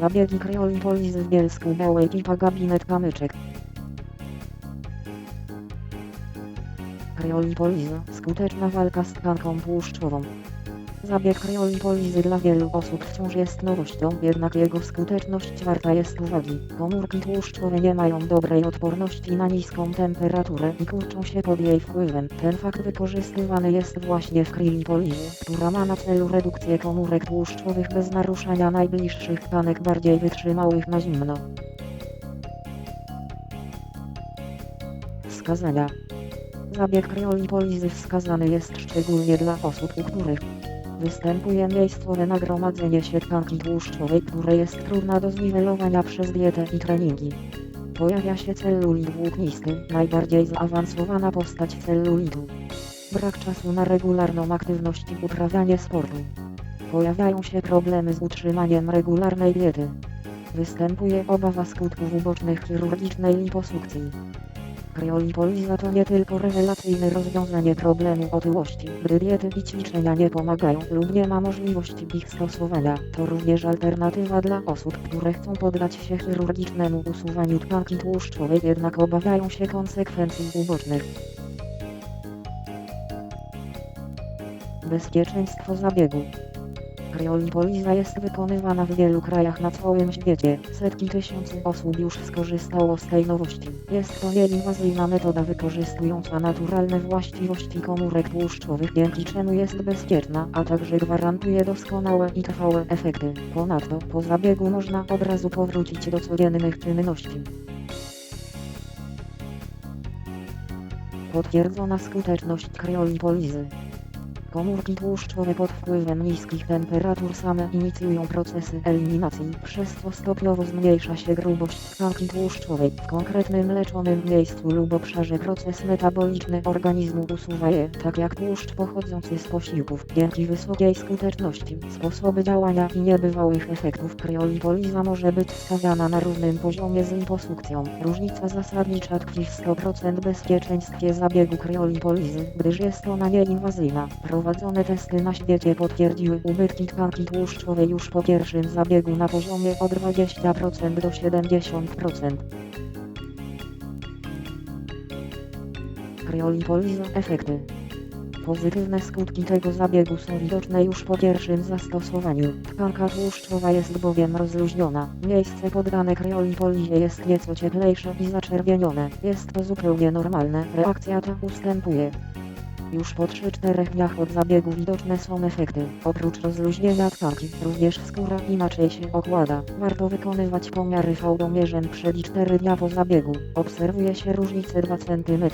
Zabiegi kryolipolizy w Bielsku Biała ekipa gabinet kamyczek. Kryolipoliza, skuteczna walka z tkanką tłuszczową. Zabieg kryolipolizy dla wielu osób wciąż jest nowością, jednak jego skuteczność warta jest uwagi. Komórki tłuszczowe nie mają dobrej odporności na niską temperaturę i kurczą się pod jej wpływem. Ten fakt wykorzystywany jest właśnie w kryolipolizie, która ma na celu redukcję komórek tłuszczowych bez naruszania najbliższych tkanek bardziej wytrzymałych na zimno. Wskazania Zabieg kryolipolizy wskazany jest szczególnie dla osób, u których występuje miejscowe nagromadzenie się tkanki tłuszczowej, które jest trudna do zniwelowania przez dietę i treningi. Pojawia się celulit włóknisty, najbardziej zaawansowana postać celulitu. Brak czasu na regularną aktywność i uprawianie sportu. Pojawiają się problemy z utrzymaniem regularnej diety. Występuje obawa skutków ubocznych chirurgicznej liposukcji. Kryolipoliza to nie tylko rewelacyjne rozwiązanie problemu otyłości, gdy diety i ćwiczenia nie pomagają lub nie ma możliwości ich stosowania. To również alternatywa dla osób, które chcą poddać się chirurgicznemu usuwaniu tkanki tłuszczowej, jednak obawiają się konsekwencji ubocznych. Bezpieczeństwo zabiegu Kryolipoliza jest wykonywana w wielu krajach na całym świecie. Setki tysięcy osób już skorzystało z tej nowości. Jest to nieinwazyjna metoda wykorzystująca naturalne właściwości komórek tłuszczowych, dzięki czemu jest bezpieczna, a także gwarantuje doskonałe i trwałe efekty. Ponadto, po zabiegu można od razu powrócić do codziennych czynności. Potwierdzona skuteczność kryolipolizy. Komórki tłuszczowe pod wpływem niskich temperatur same inicjują procesy eliminacji, przez co stopniowo zmniejsza się grubość tkanki tłuszczowej. W konkretnym leczonym miejscu lub obszarze proces metaboliczny organizmu usuwa je, tak jak tłuszcz pochodzący z posiłków. Dzięki wysokiej skuteczności, sposoby działania i niebywałych efektów kryolipoliza może być stawiana na równym poziomie z liposukcją. Różnica zasadnicza tkwi w 100% bezpieczeństwie zabiegu kryolipolizy, gdyż jest ona nieinwazyjna. Prowadzone testy na świecie potwierdziły ubytki tkanki tłuszczowej już po pierwszym zabiegu na poziomie od 20% do 70%. Kryolipoliza efekty Pozytywne skutki tego zabiegu są widoczne już po pierwszym zastosowaniu. Tkanka tłuszczowa jest bowiem rozluźniona. Miejsce poddane kryolipolizie jest nieco cieplejsze i zaczerwienione. Jest to zupełnie normalne. Reakcja ta ustępuje. Już po 3-4 dniach od zabiegu widoczne są efekty. Oprócz rozluźnienia tkanki, również skóra inaczej się okłada. Warto wykonywać pomiary fałdomierzem przed i 4 dnia po zabiegu. Obserwuje się różnicę 2 cm.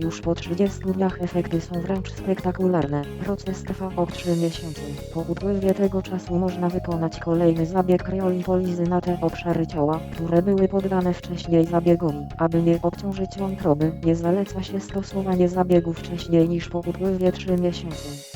Już po 30 dniach efekty są wręcz spektakularne. Proces trwa od 3 miesiące. Po upływie tego czasu można wykonać kolejny zabieg kryolipolizy na te obszary ciała, które były poddane wcześniej zabiegowi. Aby nie obciążyć wątroby, nie zaleca się stosowanie zabiegu wcześniej niż po upływie 3 miesięcy.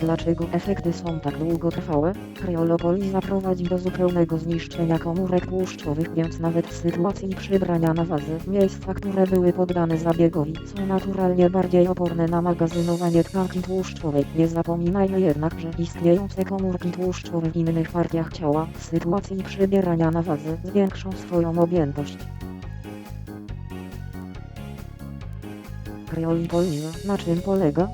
Dlaczego efekty są tak długotrwałe? Kryolopoliza prowadzi do zupełnego zniszczenia komórek tłuszczowych, więc nawet w sytuacji przybrania na wadze, miejsca, które były poddane zabiegowi, są naturalnie bardziej oporne na magazynowanie tkanki tłuszczowej. Nie zapominajmy jednak, że istniejące komórki tłuszczowe w innych partiach ciała, w sytuacji przybierania na wadze, zwiększą swoją objętość. Kryolipoliza, na czym polega?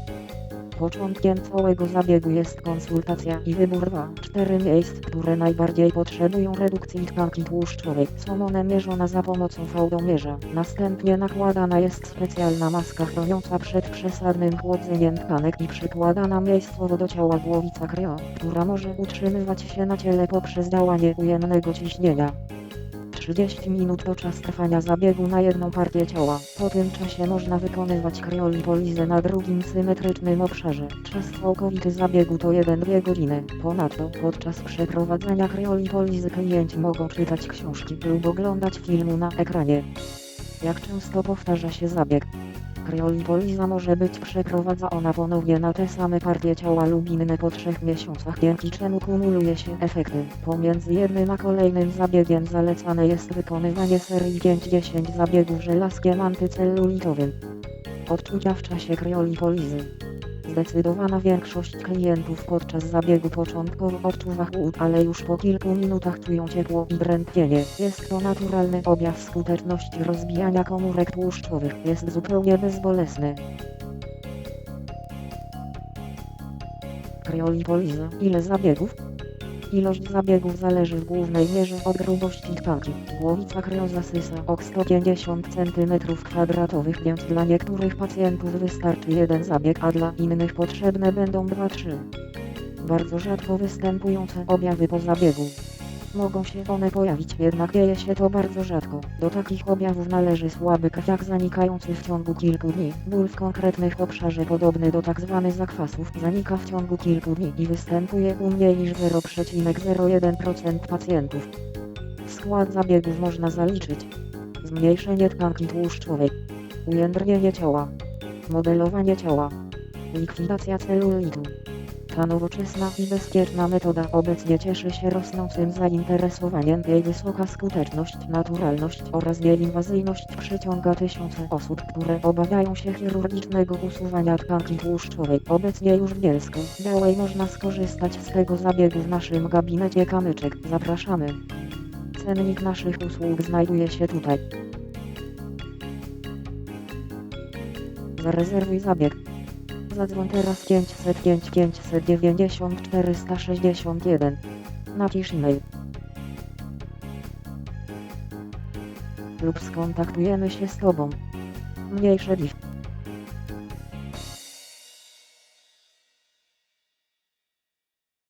Początkiem całego zabiegu jest konsultacja i wybór 2-4 miejsc, które najbardziej potrzebują redukcji tkanki tłuszczowej. Są one mierzone za pomocą fałdomierza. Następnie nakładana jest specjalna maska chroniąca przed przesadnym chłodzeniem tkanek i przykładana miejscowo do ciała głowica kryo, która może utrzymywać się na ciele poprzez działanie ujemnego ciśnienia. 30 minut to czas trwania zabiegu na jedną partię ciała. Po tym czasie można wykonywać kryolipolizę na drugim symetrycznym obszarze. Czas całkowity zabiegu to 1-2 godziny. Ponadto, podczas przeprowadzania kryolipolizy klienci mogą czytać książki lub oglądać filmu na ekranie. Jak często powtarza się zabieg? Kryolipoliza może być przeprowadzona ponownie na te same partie ciała lub inne po 3 miesiącach, dzięki czemu kumuluje się efekty. Pomiędzy jednym a kolejnym zabiegiem zalecane jest wykonywanie serii 5-10 zabiegów żelazkiem antycelulitowym. Odczucia w czasie kryolipolizy. Zdecydowana większość klientów podczas zabiegu początkowo odczuwa chłód, ale już po kilku minutach czują ciepło i drętwienie. Jest to naturalny objaw skuteczności rozbijania komórek tłuszczowych. Jest zupełnie bezbolesny. Kryolipoliza. Ile zabiegów? Ilość zabiegów zależy w głównej mierze od grubości tkanki. Głowica kryozasysa ok 150 cm2, więc dla niektórych pacjentów wystarczy jeden zabieg, a dla innych potrzebne będą 2-3. Bardzo rzadko występujące objawy po zabiegu. Mogą się one pojawić, jednak dzieje się to bardzo rzadko. Do takich objawów należy słaby krwiak zanikający w ciągu kilku dni. Ból w konkretnych obszarze podobny do tzw. zakwasów zanika w ciągu kilku dni i występuje u mniej niż 0,01% pacjentów. Skład zabiegów można zaliczyć zmniejszenie tkanki tłuszczowej, ujędrnienie ciała, modelowanie ciała, likwidacja celulitu. Ta nowoczesna i bezpieczna metoda obecnie cieszy się rosnącym zainteresowaniem. Jej wysoka skuteczność, naturalność oraz nieinwazyjność przyciąga tysiące osób, które obawiają się chirurgicznego usuwania tkanki tłuszczowej. Obecnie już w Bielsko Białej można skorzystać z tego zabiegu w naszym gabinecie kamyczek. Zapraszamy. Cennik naszych usług znajduje się tutaj. Zarezerwuj zabieg. Zadzwoń teraz 505 590 461. Napisz e-mail. Lub skontaktujemy się z Tobą. Mniejsze dziś.